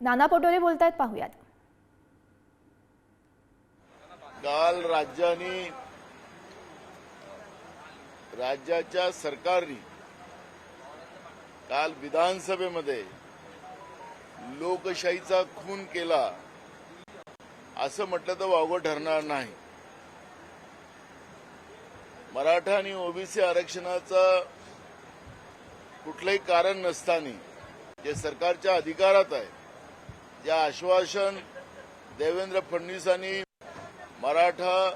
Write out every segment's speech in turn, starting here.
नाना पटोले बोलतायत पाहूयात. काल राज्याने राज्याच्या सरकारने काल विधानसभेमध्ये लोकशाहीचा खून केला. असं म्हटलं तर वावगं ठरणार नाही. मराठा आणि ओबीसी आरक्षणाचा कुठलंही कारण नसताना जे सरकारच्या अधिकारात आहे या आश्वासन देवेंद्र फडणवीसांनी मराठा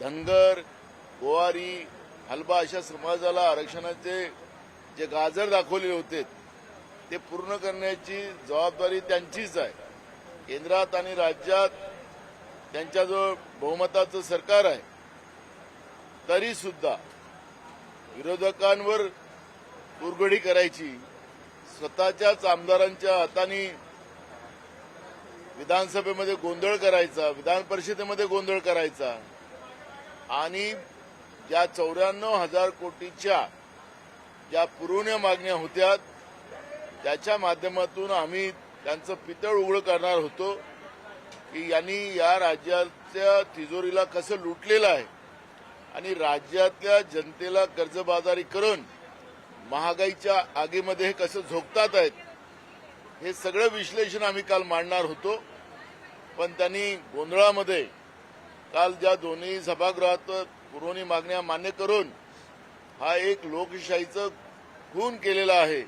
धनगर गोवारी हलबा अशा समाजाला आरक्षणाचे जे गाजर दाखवले होते ते पूर्ण करण्याची जबाबदारी त्यांचीच आहे. केंद्रात आणि राज्यात त्यांच्याजवळ बहुमताचं सरकार आहे. तरी सुद्धा विरोधकांवर उरगडी करायची स्वतःच्याच आमदारांच्या हाताने विधानसभेमध्ये गोंधळ करायचा विधान परिषदेमध्ये गोंधळ करायचा. आणि ज्या चौऱ्याण्णव हजार कोटीच्या ज्या पुरवण्या मागण्या होत्या त्याच्या माध्यमातून आम्ही त्यांचं पितळ उघड करणार होतो की यांनी या राज्याच्या तिजोरीला कसं लुटलेलं आहे आणि राज्यातल्या जनतेला कर्जबाजारी करून महागाईच्या आगीमध्ये हे कसं झोकतात आहेत हे सगळं विश्लेषण आम्ही काल मांडणार होतो. पण त्यांनी गोंधळामध्ये काल ज्या दोन्ही सभागृहात पुरवणी मागण्या मान्य करून हा एक लोकशाहीचं खून केलेला आहे.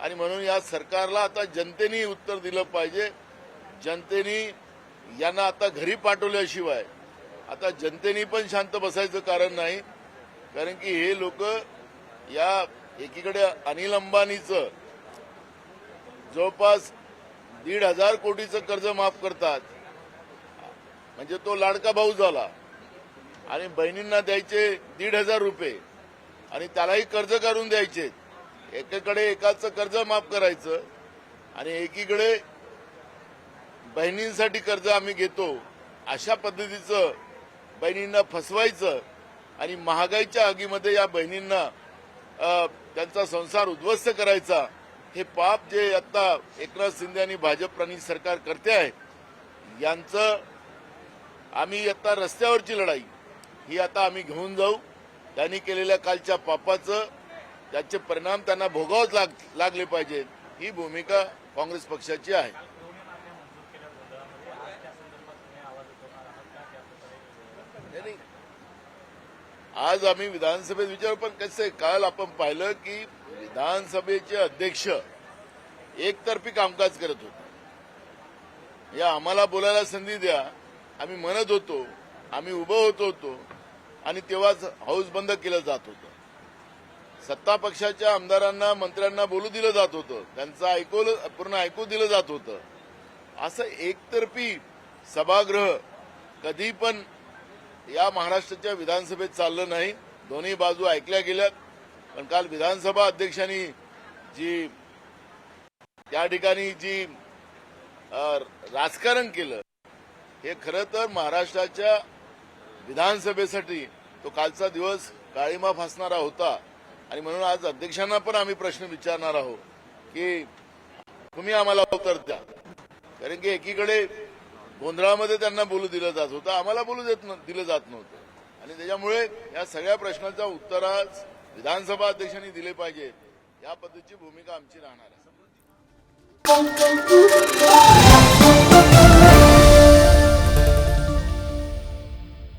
आणि म्हणून या सरकारला आता जनतेने उत्तर दिलं पाहिजे. जनतेने यांना आता घरी पाठवल्याशिवाय आता जनतेने पण शांत बसायचं कारण नाही. कारण की हे लोक या एकीकडे अनिल अंबानीचं जवळपास दीड हजार कोटीचं कर्ज माफ करतात. म्हणजे तो लाडका भाऊ झाला. आणि बहिणींना द्यायचे दीड हजार रुपये. आणि त्यालाही कर्ज काढून द्यायचे. एकीकडे एकाचं कर्ज माफ करायचं. आणि एकीकडे बहिणींसाठी कर्ज आम्ही घेतो. अशा पद्धतीचं बहिणींना फसवायचं. आणि महागाईच्या आगीमध्ये या बहिणींना त्यांचा संसार उद्ध्वस्त करायचा. हे पाप जे आता एकनाथ शिंदे आणि भाजप आणि सरकार करते आहे यांचं आम्ही आता रस्त्यावरची लढाई ही आता आम्ही घेऊन जाऊ. त्यांनी केलेल्या कालच्या पापाचं त्याचे परिणाम त्यांना भोगावच लाग लागले पाहिजेत ही भूमिका काँग्रेस पक्षाची आहे नाही, नाही. आज आम्ही विधानसभेत विचार पण कसं आहे काल आपण पाहिलं की विधानसभेचे अध्यक्ष एकतर्फी कामकाज करत होते. या आम्हाला बोलायला संधी द्या. आम्ही म्हणत होतो आम्ही उभं होत होतो आणि तेव्हाच हाऊस बंद केलं जात होतं. सत्ता पक्षाच्या आमदारांना मंत्र्यांना बोलू दिलं जात होतं. त्यांचं ऐकवलं पूर्ण ऐकू दिलं जात होतं. असं एकतर्फी सभागृह कधी पण या महाराष्ट्राच्या विधानसभेत चाललं नाही. दोन्ही बाजू ऐकल्या गेल्यात. पण काल विधानसभा अध्यक्षांनी जी त्या ठिकाणी जी राजकारण केलं हे खरं तर महाराष्ट्राच्या विधानसभेसाठी तो कालचा दिवस काळीमा फासणारा होता. आणि म्हणून आज अध्यक्षांना पण आम्ही प्रश्न विचारणार आहोत की तुम्ही आम्हाला उत्तर द्या. कारण की एकीकडे गोंधळामध्ये त्यांना बोलू दिलं जात होतं. आम्हाला बोलू देत दिलं जात नव्हतं. आणि त्याच्यामुळे या सगळ्या प्रश्नांचा उत्तर आज विधानसभा अध्यक्षांनी दिले पाहिजे. या पद्धतीची भूमिका आमची राहणार आहे.